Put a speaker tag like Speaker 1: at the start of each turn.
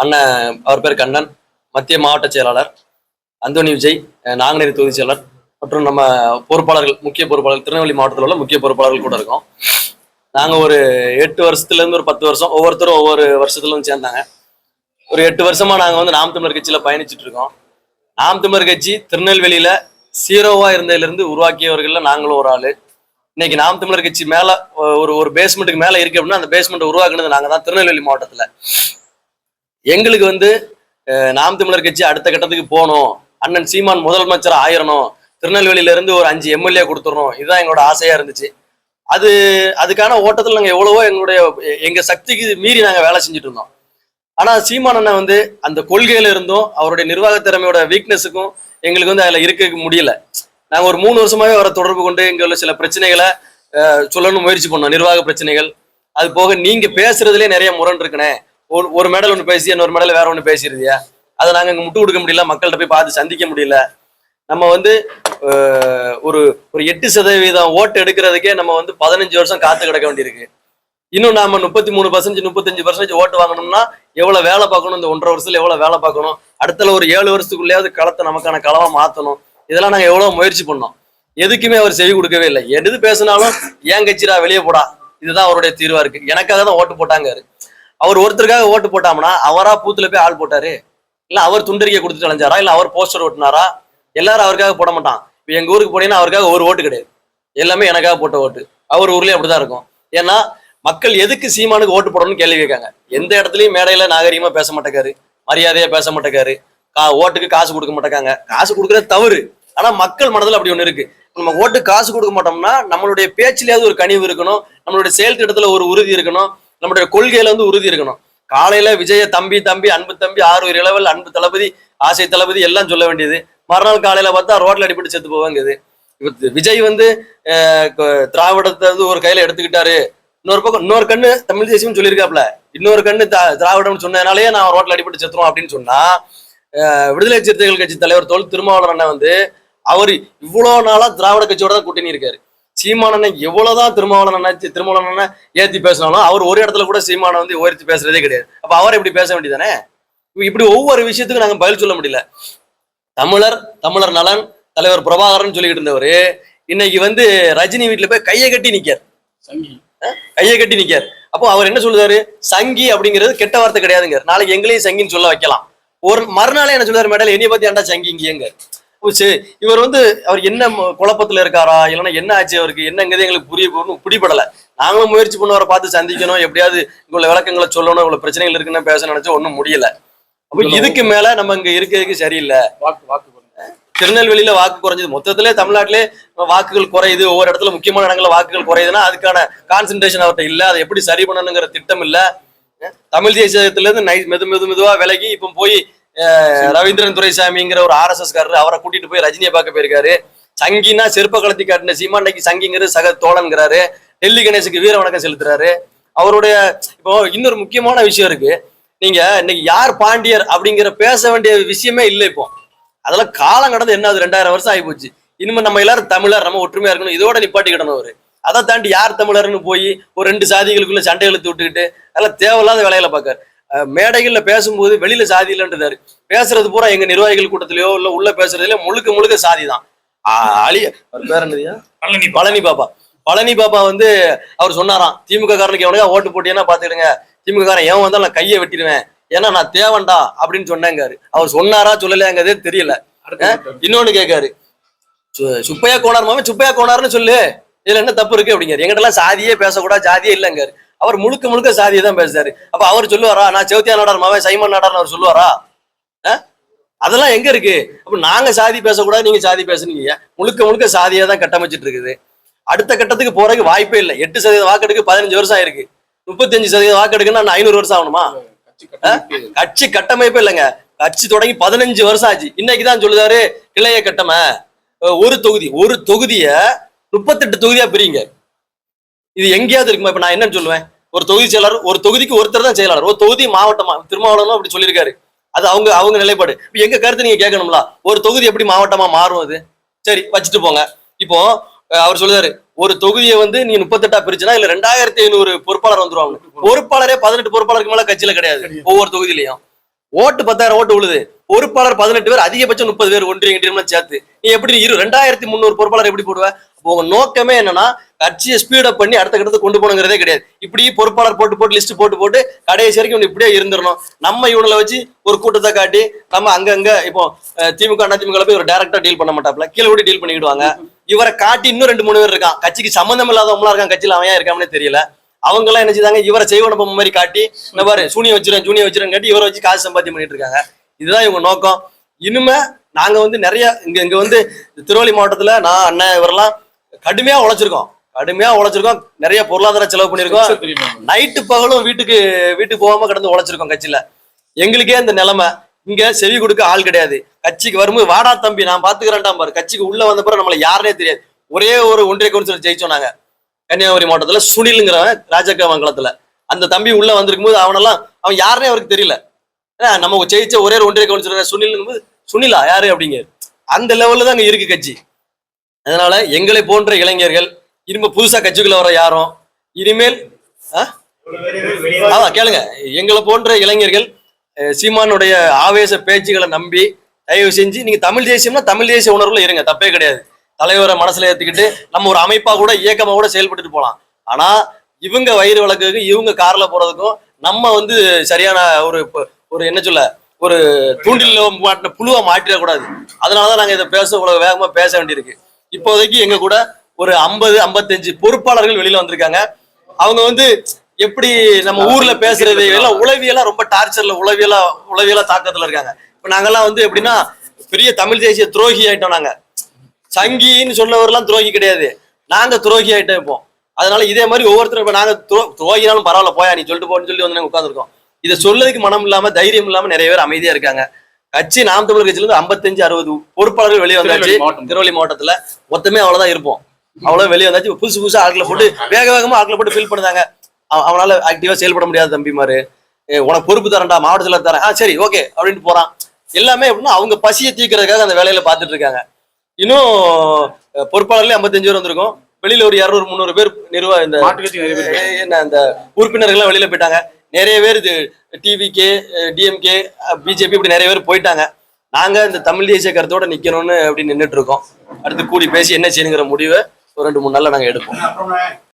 Speaker 1: அண்ணன் அவர் பேர் கண்ணன் மத்திய மாவட்ட செயலாளர் அந்தோனி விஜய் நாங்குநேரி தொகுதி செயலர் மற்றும் நம்ம பொறுப்பாளர்கள் முக்கிய பொறுப்பாளர்கள் திருநெல்வேலி மாவட்டத்தில் உள்ள முக்கிய பொறுப்பாளர்கள் கூட இருக்கோம். நாங்கள் ஒரு எட்டு வருஷத்துலேருந்து ஒரு பத்து வருஷம் ஒவ்வொருத்தரும் ஒவ்வொரு வருஷத்துலேருந்து சேர்ந்தாங்க. ஒரு எட்டு வருஷமாக நாங்கள் வந்து நாம் தமிழர் கட்சியில் பயணிச்சுட்டு இருக்கோம். நாம் தமிழர் கட்சி திருநெல்வேலியில் சீரோவா இருந்ததுலேருந்து உருவாக்கியவர்களில் நாங்களும் ஒரு ஆள். இன்னைக்கு நாம் தமிழர் கட்சி மேல ஒரு ஒரு பேஸ்மெண்ட்டுக்கு மேல இருக்கு அப்படின்னா அந்த பேஸ்மெண்ட் உருவாக்குனது நாங்க தான் திருநெல்வேலி மாவட்டத்துல. எங்களுக்கு வந்து நாம் தமிழர் கட்சி அடுத்த கட்டத்துக்கு போகணும். அண்ணன் சீமான் முதலமைச்சர் ஆயிரணும். திருநெல்வேலியில இருந்து ஒரு அஞ்சு எம்எல்ஏ கொடுத்துடணும். இதுதான் எங்களோட ஆசையா இருந்துச்சு. அது அதுக்கான ஓட்டத்தில் நாங்கள் எவ்வளவோ எங்களுடைய எங்க சக்திக்கு மீறி நாங்கள் வேலை செஞ்சுட்டு இருந்தோம். ஆனா சீமான் அண்ணன் வந்து அந்த கொள்கையில இருந்தும் அவருடைய நிர்வாக திறமையோட வீக்னஸுக்கும் எங்களுக்கு வந்து அதுல இருக்க முடியல. நாங்கள் ஒரு மூணு வருஷமாவே அவரை தொடர்பு கொண்டு இங்க உள்ள சில பிரச்சனைகளை சொல்லணும்னு முயற்சி பண்ணோம். நிர்வாக பிரச்சனைகள். அது போக நீங்க பேசுறதுலேயே நிறைய முரண் இருக்குனே ஒரு ஒரு மெடல் ஒன்று பேசி இன்னொரு மெடல் வேற ஒன்று பேசிடுதியா அதை நாங்க இங்கே முட்டு கொடுக்க முடியல மக்கள்கிட்ட போய் பார்த்து சந்திக்க முடியல. நம்ம வந்து ஒரு ஒரு எட்டு சதவீதம் ஓட்டு எடுக்கிறதுக்கே நம்ம வந்து பதினஞ்சு வருஷம் காத்து கிடக்க வேண்டியிருக்கு. இன்னும் நாம முப்பத்தி மூணு பர்சன்டேஜ் முப்பத்தஞ்சு பர்சன்டேஜ் ஓட்டு வாங்கணும்னா எவ்வளவு வேலை பார்க்கணும்? இந்த ஒன்றரை வருஷத்துல எவ்வளவு வேலை பார்க்கணும்? அடுத்தல ஒரு ஏழு வருஷத்துக்குள்ளேயாவது களத்தை நமக்கான களமா மாத்தணும். இதெல்லாம் நாங்க எவ்வளவு முயற்சி பண்ணோம். எதுக்குமே அவர் செவி கொடுக்கவே இல்லை. எது பேசினாலும் ஏன் கட்சிரா வெளியே போடா. இதுதான் அவருடைய தீர்வா இருக்கு. எனக்காக தான் ஓட்டு போட்டாங்க அவர் ஒருத்தருக்காக ஓட்டு போட்டாம்னா அவரா பூத்துல போய் ஆள் போட்டாரு? இல்ல அவர் துண்டறிக்கை கொடுத்துட்டு அலைஞ்சாரா? இல்ல அவர் போஸ்டர் ஓட்டினாரா? எல்லாரும் அவருக்காக போட மாட்டான். இப்ப எங்க ஊருக்கு போனீங்கன்னா அவருக்காக ஒரு ஓட்டு கிடையாது. எல்லாமே எனக்காக போட்ட ஓட்டு. அவர் ஊர்லயே அப்படிதான் இருக்கும். ஏன்னா மக்கள் எதுக்கு சீமானுக்கு ஓட்டு போடணும்னு கேள்வி கேட்காங்க. எந்த இடத்துலயும் மேடையில நாகரிகமா பேச மாட்டேக்காரு. மரியாதையா பேச மாட்டேக்காரு. கா ஓட்டுக்கு காசு கொடுக்க மாட்டேங்காங்க காசு கொடுக்கறது தவறு. ஆனா மக்கள் மனதில் அப்படி ஒண்ணு இருக்கு. நம்ம ஓட்டு காசு கொடுக்க மாட்டோம்னா நம்மளுடைய பேச்சிலேயாவது ஒரு கனிவு இருக்கணும். நம்மளுடைய செயல் திட்டத்துல ஒரு உறுதி இருக்கணும். நம்மளுடைய கொள்கையில வந்து உறுதி இருக்கணும். காலையில விஜய தம்பி தம்பி அன்பு தம்பி ஆறு இளவல் அன்பு தளபதி ஆசை தளபதி எல்லாம் சொல்ல வேண்டியது. மறுநாள் காலையில பார்த்தா ரோட்ல அடிபட்டு செத்து போவாங்க விஜய் வந்து திராவிடத்தை வந்து ஒரு கையில எடுத்துக்கிட்டாரு. இன்னொரு பக்கம் இன்னொரு கண்ணு தமிழ் தேசியம் சொல்லியிருக்காப்ல இன்னொரு கண்ணு தா- திராவிடம் சொன்னதுனாலயே நான் ரோட்ல அடிபட்டு செத்துருவோம் அப்படின்னு சொன்னா விடுதலை சிறுத்தைகள் கட்சி தலைவர் தொல் திருமாவளவன் அண்ணன் வந்து அவர் இவ்வளவு நாளா திராவிட கட்சியோட தான் கூட்டணி இருக்காரு. சீமான அண்ணன் எவ்வளவுதான் திருமாவளவன் திருமாவளவன் ஏத்தி பேசினாலும் அவர் ஒரு இடத்துல கூட சீமானை வந்து உயர்த்தி பேசுறதே கிடையாது. அப்ப அவர் இப்படி பேச வேண்டியதானே இப்படி ஒவ்வொரு விஷயத்துக்கும் நாங்க பதில் சொல்ல முடியல. தமிழர் தமிழர் நலன் தலைவர் பிரபாகரன் சொல்லிக்கிட்டு இருந்தவர் இன்னைக்கு வந்து ரஜினி வீட்டுல போய் கையை கட்டி நிக்கார்.
Speaker 2: சங்கி.
Speaker 1: கையை கட்டி நிக்கார். அப்போ அவர் என்ன சொல்லுதாரு? சங்கி அப்படிங்கிறது கெட்ட வார்த்தை கிடையாதுங்க. நாளைக்கு எங்களையும் சங்கின்னு சொல்ல வைக்கலாம். ஒரு மறுநாளே என்ன சொல்லுவாரு மேடல் என்னைய பத்தி ஏன்டா சங்கி இங்கேங்க சரி இவர் வந்து அவர் என்ன குழப்பத்துல இருக்காரா? இல்லைன்னா என்ன ஆச்சு அவருக்கு? என்னங்கிறது எங்களுக்கு புரிய ஒண்ணும் பிடிபடல. நாங்களும் முயற்சி பண்ண அவரை பார்த்து சந்திக்கணும். எப்படியாவது இவ்வளவு விளக்கங்களை சொல்லணும். இவ்வளவு பிரச்சனைகள் இருக்குன்னு பேச நினைச்சா ஒண்ணும் முடியல. அப்ப இதுக்கு மேல நம்ம இங்க இருக்கிறதுக்கு சரியில்லை.
Speaker 2: வாக்கு வாக்கு
Speaker 1: திருநெல்வேலியில வாக்கு குறைஞ்சது. மொத்தத்திலே தமிழ்நாட்டிலே வாக்குகள் குறையுது. ஒவ்வொரு இடத்துல முக்கியமான இடங்கள்ல வாக்குகள் குறையுதுன்னா அதுக்கான கான்சென்ட்ரேஷன் அவர்கிட்ட இல்ல. அதை எப்படி சரி பண்ணணுங்கிற திட்டம் இல்ல. தமிழ் தேசியத்துல இருந்து நை மெது மெது மெதுவா விலகி இப்போ போய் ரவீந்திரன் துரைசாமிங்கிற ஒரு ஆர்எஸ்எஸ் காரர் அவரை கூட்டிட்டு போய் ரஜினியை பார்க்க போயிருக்காரு. சங்கினா செருப்ப கலத்தி காட்டின சீமாண்டைக்கு சங்கிங்கிறது சக தோழன்கிறாரு. டெல்லி கணேசுக்கு வீர வணக்கம் செலுத்துறாரு. அவருடைய இப்போ இன்னொரு முக்கியமான விஷயம் இருக்கு. நீங்க இன்னைக்கு யார் பாண்டியர் அப்படிங்கிற பேச வேண்டிய விஷயமே இல்லை இப்போ. அதெல்லாம் காலம் கடந்து என்ன அது ரெண்டாயிரம் வருஷம் ஆகி போச்சு. இனிமே நம்ம எல்லாரும் தமிழர் நம்ம ஒற்றுமையா இருக்கணும். இதோட நிப்பாட்டிக்கிடணும் அவரு. அதை தாண்டி யார் தமிழர்னு போய் ஒரு ரெண்டு சாதிகளுக்குள்ள சண்டை இழுத்து விட்டுக்கிட்டு அதெல்லாம் தேவையில்லாத வேலையில பார்க்காரு. மேடைகள்ல பேசும்போது வெளியில சாதி இல்லைன்றாரு பேசுறது பூரா எங்க நிர்வாகிகள் கூட்டத்திலயோ இல்ல உள்ள பேசுறதுல முழுக்க முழுக்க சாதி தான். அழி அவர் பேர் என்னதுயா
Speaker 2: பழனி
Speaker 1: பாப்பா. பழனி பாப்பா. வந்து அவர் சொன்னாராம் திமுக காரனுக்கு எவனுக்கா ஓட்டு போட்டீங்கன்னா பாத்துக்கிடுங்க. திமுக காரன் எவன் வந்தாலும் நான் கையை வெட்டிடுவேன். ஏன்னா நான் தேவன்டா அப்படின்னு சொன்னேங்காரு. அவர் சொன்னாரா சொல்லலையாங்கிறதே தெரியல. இன்னொன்னு கேட்காரு. சுப்பையா கோணார் மாமே சுப்பையா கோணார்னு சொல்லு. இதுல என்ன தப்பு இருக்கு அப்படிங்காரு. எங்கிட்ட எல்லாம் சாதியே பேசக்கூடாது ஜாதியே இல்லைங்காரு. அவர் முழுக்க முழுக்க சாதியை தான் பேசுறாரு. அப்ப அவர் சொல்லுவாரா நான் செவத்தியா நாடார் மாவே சைமன் நாடார்னு அவர் சொல்லுவாரா? அதெல்லாம் எங்க இருக்கு? அப்ப நாங்க சாதி பேசக்கூடாது நீங்க சாதி பேசுனீங்க. முழுக்க முழுக்க சாதியா தான் கட்டமைச்சிட்டு இருக்குது. அடுத்த கட்டத்துக்கு போறதுக்கு வாய்ப்பே இல்லை. எட்டு சதவீதம் வாக்கெடுக்கு பதினஞ்சு வருஷம் ஆயிருக்கு. முப்பத்தஞ்சு சதவீதம் வாக்கெடுக்குன்னா நான் ஐநூறு வருஷம் ஆகணுமா?
Speaker 2: கட்சி கட்டமைப்பு
Speaker 1: இல்லைங்க. கட்சி தொடங்கி பதினஞ்சு வருஷம் ஆச்சு. இன்னைக்கு தான் சொல்லுதாரு கிளைய கட்டமை. ஒரு தொகுதி ஒரு தொகுதிய முப்பத்தெட்டு தொகுதியா பிரிங்க இது எங்கேயாவது இருக்குமா? இப்ப நான் என்னன்னு சொல்லுவேன். ஒரு தொகுதி செயலாளர் ஒரு தொகுதிக்கு ஒருத்தர் தான் செயலாளர். ஒரு தொகுதி மாவட்டமா திருமாவளவனும் அப்படி சொல்லியிருக்காரு. அது அவங்க அவங்க நிலைப்பாடு. இப்ப எங்க கருத்து நீங்க கேட்கணும்ல? ஒரு தொகுதி எப்படி மாவட்டமா மாறும் அது? சரி வச்சுட்டு போங்க. இப்போ அவர் சொல்லுதாரு ஒரு தொகுதியை வந்து நீ முப்பத்தெட்டா பிரிச்சுனா இல்ல ரெண்டாயிரத்தி ஐநூறு பொறுப்பாளர் வந்துருவாங்க. பொறுப்பாளரே பதினெட்டு பொறுப்பாளருக்கு மேல கட்சியில கிடையாது. ஒவ்வொரு தொகுதியிலையும். ஓட்டு பத்தாயிரம் ஓட்டு உழுது. பொறுப்பாளர் பதினெட்டு பேர் அதிகபட்சம் முப்பது பேர் ஒன்றிய இன்றியமெல்லாம் சேர்த்து. நீ எப்படி இரு ரெண்டாயிரத்தி முந்நூறு பொறுப்பாளர் எப்படி போடுவ? அப்போ உங்க நோக்கமே என்னன்னா கட்சியை ஸ்பீடப் பண்ணி அடுத்த கட்டத்தை கொண்டு போகணுங்கிறதே கிடையாது. இப்படி பொறுப்பாளர் போட்டு போட்டு லிஸ்ட் போட்டு போட்டு கடைசி வரைக்கும் இவனு இப்படியே இருந்துடணும். நம்ம இவனை வச்சு ஒரு கூட்டத்தை காட்டி நம்ம அங்கங்க இப்போ திமுக அண்ணா திமுக போய் ஒரு டேரக்டா டீல் பண்ண மாட்டாப்ல கீழே கூட டீல் பண்ணிக்கிடுவாங்க. இவரை காட்டி இன்னும் ரெண்டு மூணு பேர் இருக்கான். கட்சிக்கு சம்மந்தம் இல்லாதவங்களா இருக்கான். கட்சியில் அவன் ஏன் இருக்காமனே தெரியல. அவங்க எல்லாம் என்ன செய்தாங்க? இவரை செய்வன மாதிரி காட்டி இந்த பாரு சூனியம் வச்சிருக்கேன் ஜூனியம் வச்சிருக்கேன் காட்டி இவரை வச்சு காசு சம்பாத்தியம் பண்ணிட்டு இருக்காங்க. இதுதான் இவங்க நோக்கம். இனிமே நாங்க வந்து நிறைய இங்க இங்க வந்து திருவள்ளி மாவட்டத்துல நான் அண்ணன் இவரெல்லாம் கடுமையா உழைச்சிருக்கோம். கடுமையா உழைச்சிருக்கோம். நிறைய பொருளாதார செலவு பண்ணிருக்கோம் நைட்டு பகலும் வீட்டுக்கு வீட்டுக்கு போகாம கடந்து உழைச்சிருக்கோம் கட்சியில. எங்களுக்கே இந்த நிலைமை. இங்க செவி கொடுக்க ஆள் கிடையாது. கட்சிக்கு வரும்போது வாடா தம்பி நான் பாத்துக்கிறேன்டா பாரு. கட்சிக்கு உள்ள வந்த பிறகு நம்மள யாருனே தெரியாது. ஒரே ஒரு ஒன்றிய கவுன்சிலர் ஜெயிச்சோம் நாங்க. கன்னியாகுமரி மாவட்டத்துல சுனிலுங்கிறவன் ராஜாக்கா மங்கலத்துல. அந்த தம்பி உள்ள வந்திருக்கும் போது அவனெல்லாம் அவன் யாருனே அவருக்கு தெரியல. ஏன்னா, நம்ம ஜெயிச்ச ஒரே ஒரு ஒன்றிய கவுன்சிலர் சுனில் போது சுனிலா யாரு அப்படிங்க அந்த லெவல்ல தான் அங்க இருக்கு கட்சி. அதனால எங்களை போன்ற இளைஞர்கள் இனிமே புதுசா கட்சிக்குள்ள வர யாரும் இனிமேல் ஆமா கேளுங்க. எங்களை போன்ற இளைஞர்கள் சீமானுடைய ஆவேச பேச்சுகளை நம்பி தயவு செஞ்சு நீங்க தமிழ் தேசியம்னா தமிழ் தேசிய உணர்வுல இருங்க. தப்பே கிடையாது. தலைவரை மனசுல ஏத்துக்கிட்டு நம்ம ஒரு அமைப்பா கூட இயக்கமா கூட செயல்பட்டுட்டு போகலாம் ஆனா இவங்க வயிறு வழக்குக்கு இவங்க கார்ல போறதுக்கும் நம்ம வந்து சரியான ஒரு ஒரு என்ன சொல்ல ஒரு தூண்டில் மாட்டின புழுவை மாற்றிடக்கூடாது அதனாலதான் நாங்க இதை பேச இவ்வளவு வேகமா பேச வேண்டியிருக்கு. இப்போதைக்கு எங்க கூட ஒரு ஐம்பது ஐம்பத்தஞ்சு பொறுப்பாளர்கள் வெளியில வந்திருக்காங்க. அவங்க வந்து எப்படி நம்ம ஊர்ல பேசுறது எல்லாம் உளவியெல்லாம் ரொம்ப டார்ச்சர்ல உளவியெல்லாம் உளவியெல்லாம் தாக்கத்துல இருக்காங்க. இப்ப நாங்கெல்லாம் வந்து எப்படின்னா பெரிய தமிழ் தேசிய துரோகி ஆயிட்டோம் நாங்க. சங்கின்னு சொன்னவரெல்லாம் துரோகி கிடையாது. நாங்க துரோகி ஆயிட்டோம் இப்போ. அதனால இதே மாதிரி ஒவ்வொருத்தரும் இப்ப நாங்க துரோ துரோகினாலும் பரவாயில்ல போயா நீ சொல்லிட்டு போன்னு சொல்லி வந்து நாங்க உட்காந்துருக்கோம் இதை சொல்லதுக்கு மனம் இல்லாம தைரியம் இல்லாம நிறைய பேர் அமைதியா இருக்காங்க. கட்சி நாம் தமிழர் கட்சியில இருந்து ஐம்பத்தஞ்சு அறுபது பொறுப்பாளர்கள் வெளியே வந்தாச்சு. திருவள்ளி மாவட்டத்துல மொத்தமே அவ்வளவுதான் இருப்போம். அவ்வளவு வெளியே வந்தாச்சு. புதுசு புதுசா ஆட்களை போட்டு வேக வேகமா ஆட்களை போட்டு ஃபில் பண்ணுதாங்க அவ- அவனால ஆக்டிவா செயல்பட முடியாது தம்பிமாரு ஏ, உனக்கு பொறுப்பு தரேன்டா மாவட்டத்துல தரேன். ஆ சரி ஓகே அப்படின்ட்டு போறான். எல்லாமே எப்படின்னா அவங்க பசியை தீக்கிறதுக்காக அந்த வேலையில பார்த்துட்டு இருக்காங்க. இன்னும் பொறுப்பாளர்களே ஐம்பத்தஞ்சு பேர் வந்திருக்கோம். வெளியில ஒரு இரநூறு முந்நூறு பேர் நிர்வா இந்த என்ன அந்த உறுப்பினர்கள்லாம் வெளியில போயிட்டாங்க. நிறைய பேர் இது டிவிகே டிஎம்கே பிஜேபி இப்படி நிறைய பேர் போயிட்டாங்க. நாங்க இந்த தமிழ் தேசிய கருத்தோட நிக்கணும்னு அப்படி நின்னுட்டு இருக்கோம். அடுத்து கூடி பேசி என்ன செய்யணுங்கிற முடிவை ஒரு ரெண்டு மூணு நாள்ல நாங்க எடுப்போம்.